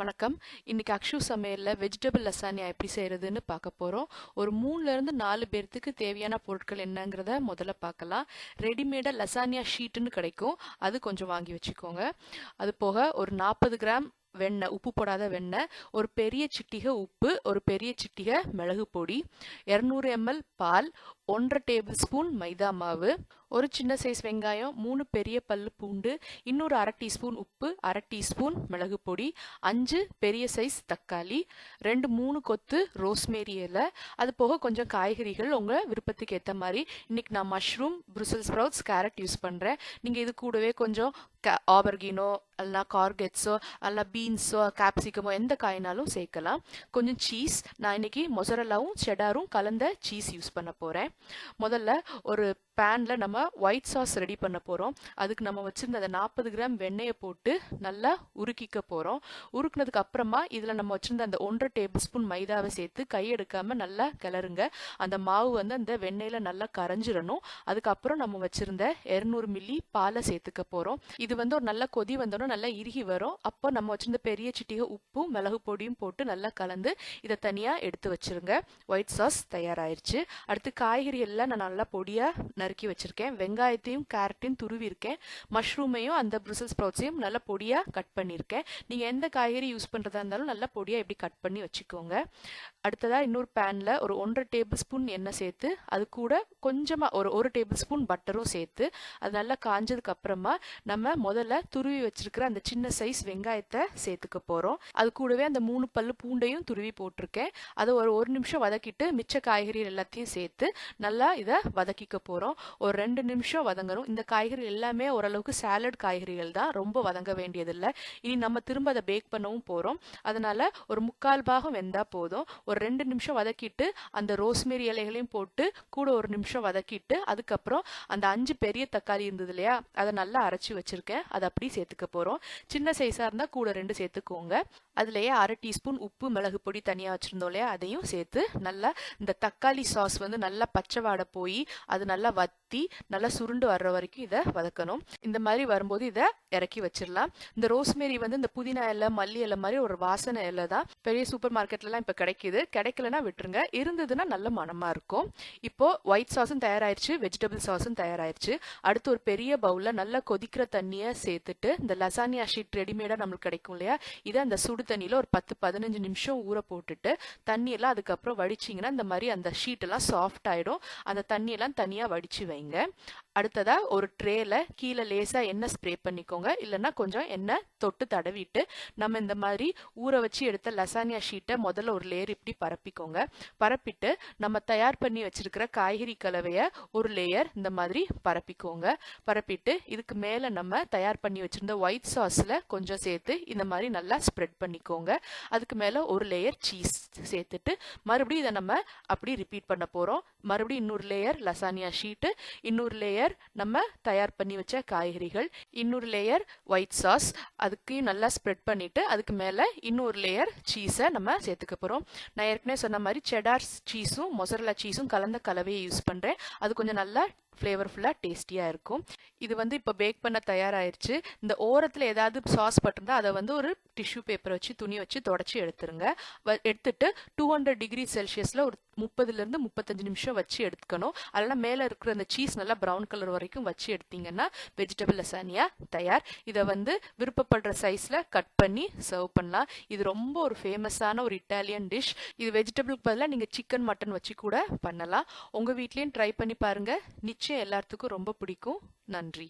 வணக்கம். இன்னைக்கு அக்ஷு சமையலில் வெஜிடபிள் லசானியா எப்படி செய்கிறதுன்னு பார்க்க போகிறோம் ஒரு மூணுலேருந்து நாலு பேர்த்துக்கு தேவையான பொருட்கள் என்னங்கிறத முதல்ல பார்க்கலாம். ரெடிமேடாக லசானியா ஷீட்டுன்னு கிடைக்கும். அது கொஞ்சம் வாங்கி வச்சுக்கோங்க. அது போக ஒரு நாற்பது கிராம் வெண்ணெய் உப்பு போடாத வெண்ணெய் ஒரு பெரிய சிட்டிகை உப்பு ஒரு பெரிய சிட்டிகை மிளகு பொடி இரநூறு எம்எல் பால் ஒன்றரை டேபிள் ஸ்பூன் மைதா மாவு ஒரு சின்ன சைஸ் வெங்காயம் மூணு பெரிய பல் பூண்டு இன்னொரு அரை டீஸ்பூன் உப்பு அரை டீஸ்பூன் மிளகு பொடி அஞ்சு பெரிய சைஸ் தக்காளி ரெண்டு மூணு கொத்து ரோஸ்மேரி இலை. அது போக கொஞ்சம் காய்கறிகள் உங்கள் விருப்பத்துக்கு ஏற்ற மாதிரி. இன்றைக்கி நான் mushroom brussels sprouts carrot use பண்ணுறேன் நீங்கள் இது கூடவே கொஞ்சம் ஆபர்கினோ அல்லனா கார்கெட்ஸோ அல்ல பீன்ஸோ கேப்சிகமோ எந்த காயினாலும் சேர்க்கலாம். கொஞ்சம் சீஸ் நான் இன்னைக்கு மொசரல்லாவும் செடாரும் கலந்த சீஸ் யூஸ் பண்ண போகிறேன் முதல்ல ஒரு பேனில் நம்ம ஒயிட் சாஸ் ரெடி பண்ண போகிறோம் அதுக்கு நம்ம வச்சுருந்த அந்த நாற்பது கிராம் வெண்ணெயை போட்டு நல்லா உருக்கிக்க போகிறோம் உருக்குனதுக்கு அப்புறமா இதில் நம்ம வச்சுருந்த அந்த ஒன்றரை டேபிள் ஸ்பூன் மைதாவை சேர்த்து கை எடுக்காமல் நல்லா கிளறுங்க. அந்த மாவு வந்து அந்த வெண்ணெயில் நல்லா கரைஞ்சிடணும் அதுக்கப்புறம் நம்ம வச்சுருந்த இரநூறு மில்லி பாலை சேர்த்துக்க போகிறோம் இது வந்து ஒரு நல்ல கொதி வந்தோடனே நல்லா இறுகி வரும். அப்போ நம்ம வச்சுருந்த பெரிய சிட்டிகை உப்பும் மிளகு பொடியும் போட்டு நல்லா கலந்து இதை தனியாக எடுத்து வச்சுருங்க. ஒயிட் சாஸ் தயாராயிருச்சு. அடுத்து காய்கறி எல்லாம் நான் நல்லா பொடியாக நறுக்கி வச்சிருக்கேன். வெங்காயத்தையும் கேரட்டையும் துருவி இருக்கேன் மஷ்ரூமையும் அந்த ப்ரிசல் ஸ்ப்ரவுட்ஸையும் நல்லா பொடியாக கட் பண்ணியிருக்கேன். நீங்கள் எந்த காய்கறி யூஸ் பண்ணுறதா இருந்தாலும் நல்லா பொடியாக எப்படி கட் பண்ணி வச்சுக்கோங்க. அடுத்ததாக இன்னொரு பேனில் ஒரு ஒன்றரை டேபிள் ஸ்பூன் எண்ணெய் சேர்த்து அது கூட கொஞ்சமாக ஒரு ஒரு டேபிள் ஸ்பூன் பட்டரும் சேர்த்து அது நல்லா காஞ்சதுக்கு அப்புறமா நம்ம முதல்ல துருவி வச்சிருக்கிற அந்த சின்ன சைஸ் வெங்காயத்தை சேர்த்துக்க போகிறோம் அது கூடவே அந்த மூணு பல்லு பூண்டையும் துருவி போட்டிருக்கேன். அதை ஒரு ஒரு நிமிஷம் வதக்கிட்டு மிச்ச காய்கறி எல்லாத்தையும் சேர்த்து நல்லா இதை வதக்கிக்க போகிறோம் ஒரு ரெண்டு நிமிஷம் வதங்கணும். இந்த காய்கறி எல்லாமே ஓரளவுக்கு சாலட் காய்கறிகள் தான். ரொம்ப வதங்க வேண்டியதில்லை. இனி நம்ம திரும்ப அதை பேக் பண்ணவும் போகிறோம் அதனால் ஒரு முக்கால் பாகம் வெந்தால் போதும். ஒரு ரெண்டு நிமிஷம் வதக்கிட்டு அந்த ரோஸ்மேரி இலைகளையும் போட்டு கூட ஒரு நிமிஷம் வதக்கிட்டு அதுக்கப்புறம் அந்த அஞ்சு பெரிய தக்காளி இருந்தது இல்லையா? அதை நல்லா அரைச்சி வச்சிருக்கேன். அதை அப்படி சேர்த்துக்க போகிறோம் சின்ன சைஸாக இருந்தால் கூட ரெண்டு சேர்த்துக்கோங்க. அதுலேயே அரை டீஸ்பூன் உப்பு மிளகு பொடி தனியாக வச்சுருந்தோம் இல்லையா? அதையும் சேர்த்து நல்லா இந்த தக்காளி சாஸ் வந்து நல்லா பச்சை வாடை போய் அது நல்லா வத்தி நல்லா சுருண்டு வர்ற வரைக்கும் இதை வதக்கணும். இந்த மாதிரி வரும்போது இதை இறக்கி வச்சிடலாம். இந்த ரோஸ்மேரி வந்து இந்த புதினா இலை மல்லி இலை மாதிரி ஒரு வாசனை இலை தான். பெரிய சூப்பர் மார்க்கெட்லலாம் இப்போ கிடைக்குது. கிடைக்கலனா விட்டுருங்க. இருந்ததுன்னா நல்ல மனமாக இருக்கும். இப்போ ஒயிட் சாஸும் தயாராயிருச்சு வெஜிடபிள் சாஸும் தயாராயிருச்சு. அடுத்து ஒரு பெரிய பவுலில் நல்லா கொதிக்கிற தண்ணியை சேர்த்துட்டு இந்த லசானியா ஷீட் ரெடிமேடாக நம்மளுக்கு கிடைக்கும் இல்லையா? இதை அந்த சுடு தண்ணியில் ஒரு பத்து பதினஞ்சு நிமிஷம் ஊற போட்டுட்டு தண்ணியெல்லாம் அதுக்கப்புறம் வடிச்சிங்கன்னா இந்த மாதிரி அந்த ஷீட்டெல்லாம் சாஃப்ட் ஆகிடும் அந்த தண்ணியெல்லாம் தனியாக வச்சு வைங்க. அடுத்ததா ஒரு ட்ரேல கீழே லேசா எண்ணெய் ஸ்ப்ரே பண்ணிக்கோங்க. இல்லைன்னா கொஞ்சம் எண்ணெய் தொட்டு தடவிட்டு நம்ம இந்த மாதிரி ஊற வச்சு எடுத்த லசானியா ஷீட்டை முதல்ல ஒரு லேயர் இப்படி பரப்பிக்கோங்க. பரப்பிட்டு நம்ம தயார் பண்ணி வச்சிருக்கிற காய்கறி கலவையை ஒரு லேயர் இந்த மாதிரி பரப்பிக்கோங்க. பரப்பிட்டு இதுக்கு மேல நம்ம தயார் பண்ணி வச்சிருந்த ஒயிட் சாஸ்ல கொஞ்சம் சேர்த்து இந்த மாதிரி நல்லா ஸ்ப்ரெட் பண்ணிக்கோங்க. அதுக்கு மேல ஒரு லேயர் சீஸ் சேர்த்துட்டு மறுபடியும் இதை நம்ம அப்படி ரிப்பீட் பண்ண போறோம். மறுபடியும் இன்னொரு லேயர் லசானியா ஷீட்டு இன்னொரு லேயர் நம்ம தயார் பண்ணி வச்ச காய்கறிகள். இன்னொரு லேயர் ஒயிட் சாஸ் அதுக்கையும் நல்லா ஸ்ப்ரெட் பண்ணிட்டு அதுக்கு மேலே இன்னொரு லேயர் சீஸை நம்ம சேர்த்துக்க போகிறோம் நான் ஏற்கனவே சொன்ன மாதிரி செடார் சீஸும் மொசரலா சீஸும் கலந்த கலவையை யூஸ் பண்ணுறேன் அது கொஞ்சம் நல்லா ஃப்ளேவர்ஃபுல்லாக டேஸ்டியாக இருக்கும். இது வந்து இப்போ பேக் பண்ண தயாராகிருச்சு இந்த ஓரத்தில் ஏதாவது சாஸ் பட்டிருந்தா அதை வந்து ஒரு டிஷ்யூ பேப்பரை வச்சு துணி வச்சு தொடச்சி எடுத்துருங்க. எடுத்துட்டு டூ ஹண்ட்ரட் டிகிரி செல்சியஸில் ஒரு முப்பதுலேருந்து முப்பத்தஞ்சு நிமிஷம் வச்சு எடுத்துக்கணும். அதெல்லாம் மேலே இருக்கிற அந்த சீஸ் நல்லா ப்ரௌன் கலர் வரைக்கும் வச்சு எடுத்தீங்கன்னா வெஜிடபிள் லசானியா தயார். இதை வந்து விருப்பப்படுற சைஸில் கட் பண்ணி சர்வ் பண்ணலாம். இது ரொம்ப ஒரு ஃபேமஸான ஒரு இட்டாலியன் டிஷ் இது வெஜிடபிளுக்கு பதிலாக நீங்கள் சிக்கன் மட்டன் வச்சு கூட பண்ணலாம். உங்கள் வீட்லேயும் ட்ரை பண்ணி பாருங்கள் நிச்சயம் எல்லாத்துக்கும் ரொம்ப பிடிக்கும் நன்றி